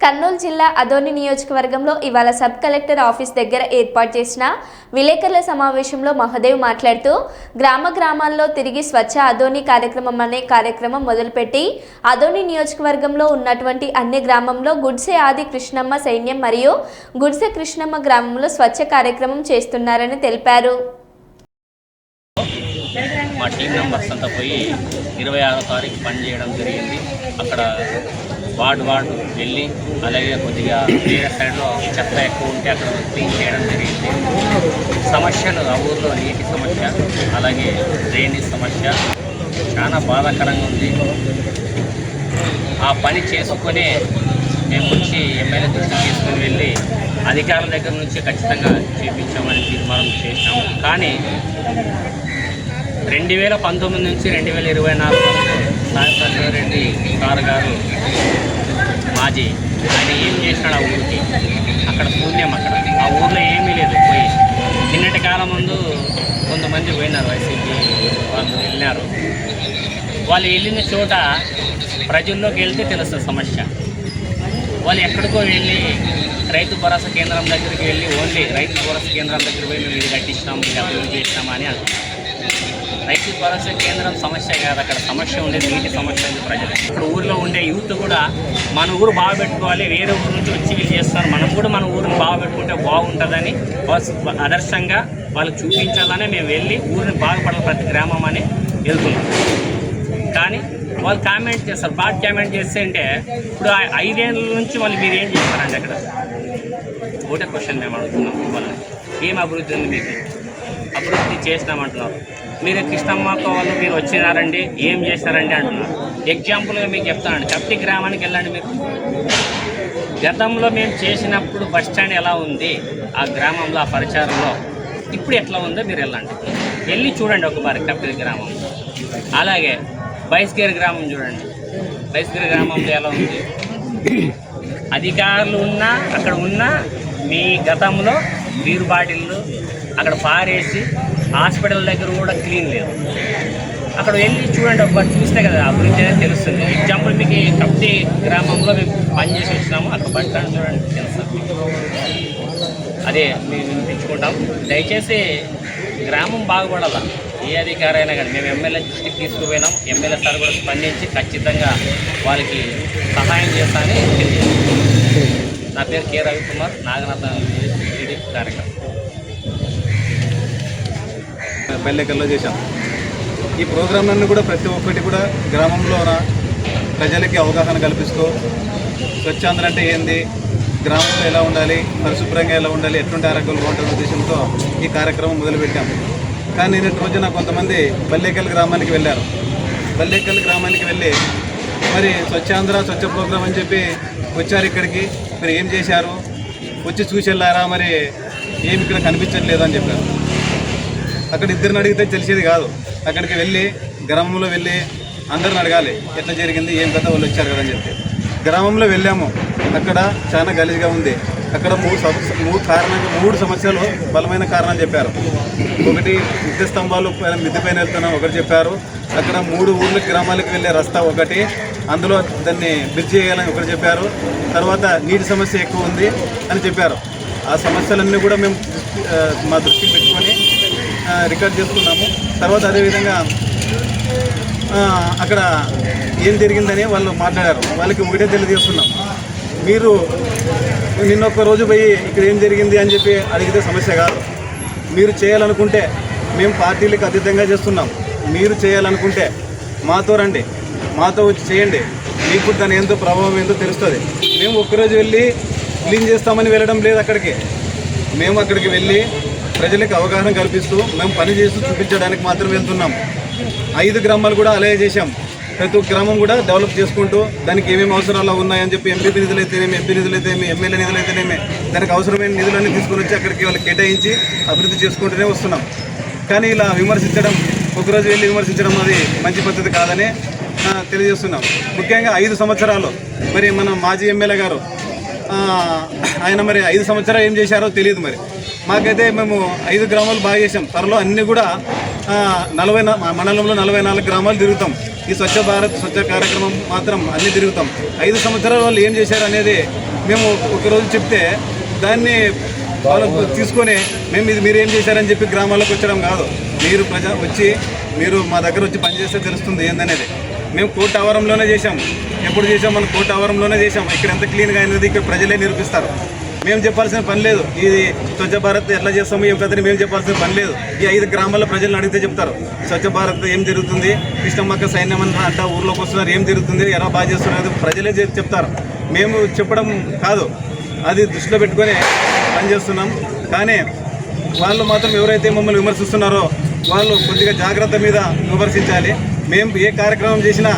కర్నూలు జిల్లా అదోని నియోజకవర్గంలో ఇవాళ సబ్ కలెక్టర్ ఆఫీస్ దగ్గర ఏర్పాటు చేసిన విలేకరుల సమావేశంలో మహదేవ్ మాట్లాడుతూ గ్రామ గ్రామాల్లో తిరిగి స్వచ్ఛ అదోని కార్యక్రమం అనే కార్యక్రమం మొదలుపెట్టి అదోని నియోజకవర్గంలో ఉన్నటువంటి అన్ని గ్రామంలో గుడ్సె ఆది కృష్ణమ్మ సైన్యం మరియు గుడ్సె కృష్ణమ్మ గ్రామంలో స్వచ్ఛ కార్యక్రమం చేస్తున్నారని తెలిపారు. మా టీం మెంబర్స్ అంతా పోయి ఇరవై ఆరో తారీఖు పనిచేయడం జరిగింది. అక్కడ వార్డు వార్డు వెళ్ళి అలాగే కొద్దిగా వేరే సైడ్లో చెత్త ఎక్కువ ఉంటే అక్కడ క్లీన్ చేయడం జరిగింది. సమస్యలు ఆ ఊర్లో నీటి సమస్య అలాగే డ్రైనేజ్ సమస్య చాలా బాధాకరంగా ఉంది. ఆ పని చేసుకునే మేము వచ్చి ఎమ్మెల్యే దృష్టికి తీసుకుని వెళ్ళి అధికారుల దగ్గర నుంచి ఖచ్చితంగా చేపించామని తీర్మానం చేశాము. కానీ రెండు వేల పంతొమ్మిది నుంచి రెండు వేల ఇరవై నాలుగు సాయి రెడ్డి సార్ గారు మాజీ ఆయన ఏం చేసినాడు ఆ ఊరికి? అక్కడ శూన్యం అక్కడ. ఆ ఊర్లో ఏమీ లేదు. పోయి నిన్నటి కాలం ముందు కొంతమంది పోయినారు వైసీపీ వాళ్ళు వెళ్ళినారు. వాళ్ళు వెళ్ళిన చోట ప్రజల్లోకి వెళ్తే తెలుస్తుంది సమస్య. వాళ్ళు ఎక్కడికో వెళ్ళి రైతు భరోసా కేంద్రం దగ్గరికి వెళ్ళి ఓన్లీ రైతు భరోసా కేంద్రం దగ్గర పోయి మేము ఇది కట్టించినాము ఇది అభివృద్ధి చేసినామా అని అంటున్నారు. రైతు భరోసా కేంద్రం సమస్య కాదు అక్కడ సమస్య ఉండేది నీటి సమస్య ఉంది ప్రజలు ఇప్పుడు ఊర్లో ఉండే యూత్ కూడా మన ఊరు బాగా పెట్టుకోవాలి వేరే ఊరు నుంచి వచ్చి వీళ్ళు చేస్తారు. మనం కూడా మన ఊరిని బాగా పెట్టుకుంటే బాగుంటుందని వాళ్ళు ఆదర్శంగా వాళ్ళకి చూపించాలనే మేము వెళ్ళి ఊరిని బాగుపడాలి ప్రతి గ్రామం అని వెళ్తున్నాం. కానీ వాళ్ళు కామెంట్ చేస్తారు బాగా కామెంట్ చేస్తే అంటే ఇప్పుడు ఐదేళ్ళ నుంచి వాళ్ళు మీరు ఏం చేస్తారండి అక్కడ? ఒకటే క్వశ్చన్ మేము అడుగుతున్నాం మిమ్మల్ని. ఏం అభివృద్ధి ఉంది మీకు? అభివృద్ధి చేసినామంటున్నారు. మీరు కృష్ణమ్మక్క వాళ్ళు మీరు వచ్చినారండి ఏం చేశారండి అంటున్నారు. ఎగ్జాంపుల్గా మీకు చెప్తానండి కప్టి గ్రామానికి వెళ్ళండి మీరు. గతంలో మేము చేసినప్పుడు బస్ స్టాండ్ ఎలా ఉంది? ఆ గ్రామంలో ఆ పరిచారంలో ఇప్పుడు ఎట్లా ఉందో మీరు వెళ్ళండి. వెళ్ళి చూడండి ఒకసారి కప్టి గ్రామం. అలాగే బైస్గేర్ గ్రామం చూడండి. బైస్గేర్ గ్రామంలో ఎలా ఉంది? అధికారులు ఉన్నా అక్కడ ఉన్న మీ గతంలో వీరు బాటిళ్ళు అక్కడ పారేసి హాస్పిటల్ దగ్గర కూడా క్లీన్ లేదు. అక్కడ వెళ్ళి చూడండి ఒకసారి చూస్తే కదా అభివృద్ధి అనేది తెలుస్తుంది. ఎగ్జాంపుల్ మీకు కప్తి గ్రామంలో మేము పనిచేసి వచ్చినాము అక్కడ బస్ చూడండి తెలుస్తుంది అదే మేము వినిపించుకుంటాం. దయచేసి గ్రామం బాగుపడాలా? ఏ అధికారి అయినా కానీ మేము ఎమ్మెల్యే దృష్టికి తీసుకుపోయినాం. ఎమ్మెల్యే సార్ కూడా స్పందించి ఖచ్చితంగా వాళ్ళకి సహాయం చేస్తానని తెలియజేస్తున్నాం. నా పేరు కె రవికుమార్ నాగనాథ టీడీపీ కార్యక్రమం పల్లెకల్లో చేశాం. ఈ ప్రోగ్రాంలన్నీ కూడా ప్రతి ఒక్కటి కూడా గ్రామంలో ప్రజలకి అవగాహన కల్పిస్తూ స్వచ్ఛాంధ్ర అంటే ఏంది? గ్రామంలో ఎలా ఉండాలి? పరిశుభ్రంగా ఎలా ఉండాలి? ఎటువంటి ఆరోగ్యాలు బాగుంటుంది ఉద్దేశంతో ఈ కార్యక్రమం మొదలుపెట్టాం. కానీ నేను రోజున కొంతమంది పల్లెకల్ గ్రామానికి వెళ్ళారు. పల్లెకల్ గ్రామానికి వెళ్ళి మరి స్వచ్ఛాంధ్ర స్వచ్ఛ ప్రోగ్రాం అని చెప్పి వచ్చారు ఇక్కడికి. మరి ఏం చేశారు? వచ్చి చూసి వెళ్ళారా మరి? ఏమి ఇక్కడ కనిపించట్లేదు అని చెప్పారు. అక్కడ ఇద్దరిని అడిగితే తెలిసేది కాదు. అక్కడికి వెళ్ళి గ్రామంలో వెళ్ళి అందరిని అడగాలి ఎట్లా జరిగింది ఏం కథ వాళ్ళు వచ్చారు కదా అని చెప్పి. గ్రామంలో వెళ్ళాము. అక్కడ చాలా గలీజ్గా ఉంది. అక్కడ మూడు సమస్య మూడు కారణంగా మూడు సమస్యలు బలమైన కారణాలు చెప్పారు. ఒకటి విద్యుత్ స్తంభాలు మిద్దె పైన వెళ్తున్నాం ఒకటి చెప్పారు. అక్కడ మూడు ఊర్ల గ్రామాలకు వెళ్ళే రస్తా ఒకటి. అందులో దాన్ని బ్రిడ్జ్ చేయాలని ఒకటి చెప్పారు. తర్వాత నీటి సమస్య ఎక్కువ ఉంది అని చెప్పారు. ఆ సమస్యలన్నీ కూడా మేము మా దృష్టికి పెట్టుకొని రికార్డ్ చేసుకున్నాము. తర్వాత అదేవిధంగా అక్కడ ఏం జరిగిందని వాళ్ళు మాట్లాడారు. వాళ్ళకి ఒకటే తెలియజేస్తున్నాం. మీరు నిన్న ఒక్క రోజు పోయి ఇక్కడ ఏం జరిగింది అని చెప్పి అడిగితే సమస్య కాదు. మీరు చేయాలనుకుంటే మేము పార్టీలకు అతీతంగా చేస్తున్నాం. మీరు చేయాలనుకుంటే మాతో రండి. మాతో వచ్చి చేయండి. మీకు దాని ఎంతో ప్రభావం ఏందో తెలుస్తుంది. మేము ఒక్కరోజు వెళ్ళి క్లీన్ చేస్తామని వెళ్ళడం లేదు అక్కడికి. మేము అక్కడికి వెళ్ళి ప్రజలకు అవగాహన కల్పిస్తూ మేము పని చేస్తూ చూపించడానికి మాత్రం వెళ్తున్నాం. ఐదు గ్రామాలు కూడా అలాగే చేశాం. ప్రతి ఒక్క గ్రామం కూడా డెవలప్ చేసుకుంటూ దానికి ఏమేమి అవసరాలు ఉన్నాయని చెప్పి ఎంపీ నిధులు అయితేనేమి ఎంపీ నిధులు అయితేనేమి ఎమ్మెల్యే నిధులు అయితేనేమి దానికి అవసరమైన నిధులన్నీ తీసుకుని వచ్చి అక్కడికి వాళ్ళు కేటాయించి అభివృద్ధి చేసుకుంటూనే వస్తున్నాం. కానీ ఇలా విమర్శించడం ఒకరోజు వెళ్ళి విమర్శించడం అది మంచి పద్ధతి కాదని తెలియజేస్తున్నాం. ముఖ్యంగా ఐదు సంవత్సరాలు. మరి మన మాజీ ఎమ్మెల్యే గారు ఆయన మరి ఐదు సంవత్సరాలు ఏం చేశారో తెలియదు మరి. మాకైతే మేము ఐదు గ్రామాలు బాగా చేసాం త్వరలో అన్నీ కూడా నలభై మండలంలో నలభై నాలుగు గ్రామాలు తిరుగుతాం. ఈ స్వచ్ఛ భారత్ స్వచ్ఛ కార్యక్రమం మాత్రం అన్ని తిరుగుతాం. ఐదు సంవత్సరాల వాళ్ళు ఏం చేశారు అనేది మేము ఒకరోజు చెప్తే దాన్ని వాళ్ళు తీసుకొని మేము ఇది మీరు ఏం చేశారని చెప్పి గ్రామాలకు వచ్చడం కాదు. మీరు ప్రజ వచ్చి మీరు మా దగ్గర వచ్చి పనిచేస్తే తెలుస్తుంది ఏందనేది. మేము కోర్టు ఆవరంలోనే చేసాం ఎప్పుడు చేసాం మనం కోర్టు ఆవరంలోనే చేశాం. ఇక్కడ ఎంత క్లీన్గా అయినది ఇక్కడ ప్రజలే నిరూపిస్తారు. మేము చెప్పాల్సిన పని లేదు. ఇది స్వచ్ఛ భారత్ ఎట్లా చేస్తాము ఏం కదని మేము చెప్పాల్సిన పని లేదు. ఈ ఐదు గ్రామాల ప్రజలను అడిగితే చెప్తారు. స్వచ్ఛ భారత్ ఏం జరుగుతుంది? కృష్ణమ్మక్క సైన్యం అంతా అంట ఊర్లోకి వస్తున్నారు. ఏం జరుగుతుంది? ఎలా బాగా చేస్తున్నారు? ప్రజలే చెప్తారు. మేము చెప్పడం కాదు. అది దృష్టిలో పెట్టుకొని పనిచేస్తున్నాం కానీ వాళ్ళు మాత్రం ఎవరైతే మమ్మల్ని విమర్శిస్తున్నారో వాళ్ళు కొద్దిగా జాగ్రత్త మీద విమర్శించాలి. మేము ఏ కార్యక్రమం చేసినా